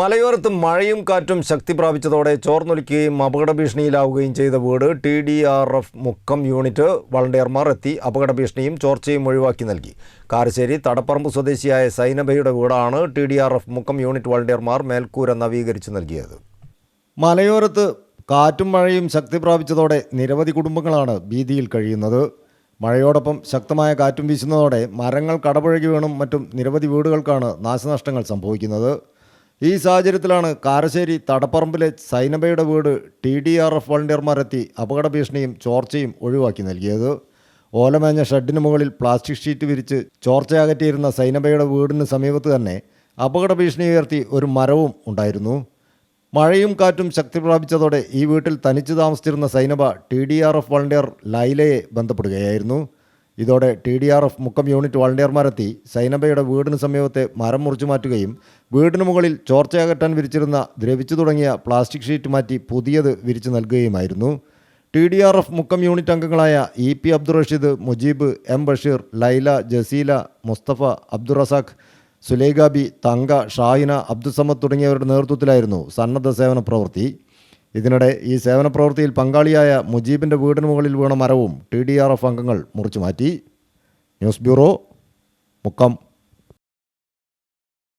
മലയോരത്ത് മഴയും കാറ്റും ശക്തി പ്രാപിച്ചതോടെ ചോർന്നൊലിക്കുകയും അപകട ഭീഷണിയിലാവുകയും ചെയ്ത വീട് T D R F Mukkam unit വളണ്ടിയർമാർ എത്തി. അപകട ഭീഷണിയും ചോർച്ചയും ഒഴിവാക്കി നൽകി. കാരശ്ശേരി തടപ്പറമ്പ് സ്വദേശിയായ സൈനബയുടെ വീടാണ് T D R F Mukkam unit വളണ്ടിയർമാർ മേൽക്കൂര നവീകരിച്ച് നൽകിയത്. മലയോരത്ത് കാറ്റും മഴയും ശക്തി പ്രാപിച്ചതോടെ നിരവധി കുടുംബങ്ങളാണ് ഭീതിയിൽ കഴിയുന്നത്. മഴയോടൊപ്പം ശക്തമായ കാറ്റും വീശുന്നതോടെ മരങ്ങൾ കടപുഴകി വീണും മറ്റും നിരവധി വീടുകൾക്കാണ് നാശനഷ്ടങ്ങൾ സംഭവിക്കുന്നത്. ഈ സാഹചര്യത്തിലാണ് കാരശ്ശേരി തടപ്പറമ്പിലെ സൈനബയുടെ വീട് ടി ഡി ആർ എഫ് വളണ്ടിയർമാരെത്തി അപകട ഭീഷണിയും ചോർച്ചയും ഒഴിവാക്കി നൽകിയത്. ഓലമേഞ്ഞ ഷെഡിന് മുകളിൽ പ്ലാസ്റ്റിക് ഷീറ്റ് വിരിച്ച് ചോർച്ചയകറ്റിയിരുന്ന സൈനബയുടെ വീടിന് സമീപത്ത് തന്നെ അപകട ഭീഷണി ഉയർത്തി ഒരു മരവും ഉണ്ടായിരുന്നു. മഴയും കാറ്റും ശക്തി പ്രാപിച്ചതോടെ ഈ വീട്ടിൽ തനിച്ച് താമസിച്ചിരുന്ന Zainaba T D R F volunteer ലൈലയെ ബന്ധപ്പെടുകയായിരുന്നു. ഇതോടെ T D R F Mukkam unit വളണ്ടിയർമാരെത്തി സൈനബയുടെ വീടിന് സമീപത്തെ മരം മുറിച്ചു മാറ്റുകയും വീടിന് മുകളിൽ ചോർച്ചയകറ്റാൻ വിരിച്ചിരുന്ന ദ്രവിച്ചു തുടങ്ങിയ പ്ലാസ്റ്റിക് ഷീറ്റ് മാറ്റി പുതിയത് വിരിച്ചു നൽകുകയുമായിരുന്നു. T D R F Mukkam unit അംഗങ്ങളായ E P Abdul Rasheed Mujeeb M Basheer Laila Jaseela Musthafa Abdurazak Sulaigabi Thanka Shahina Abdussamad തുടങ്ങിയവരുടെ നേതൃത്വത്തിലായിരുന്നു സന്നദ്ധ സേവന പ്രവൃത്തി. ഇതിനിടെ ഈ സേവന പ്രവൃത്തിയിൽ പങ്കാളിയായ മുജീബിന്റെ വീടിന് മുകളിൽ വീണ മരവും ടി ഡി ആർ എഫ് അംഗങ്ങൾ മുറിച്ചു മാറ്റി. News bureau Mukkam.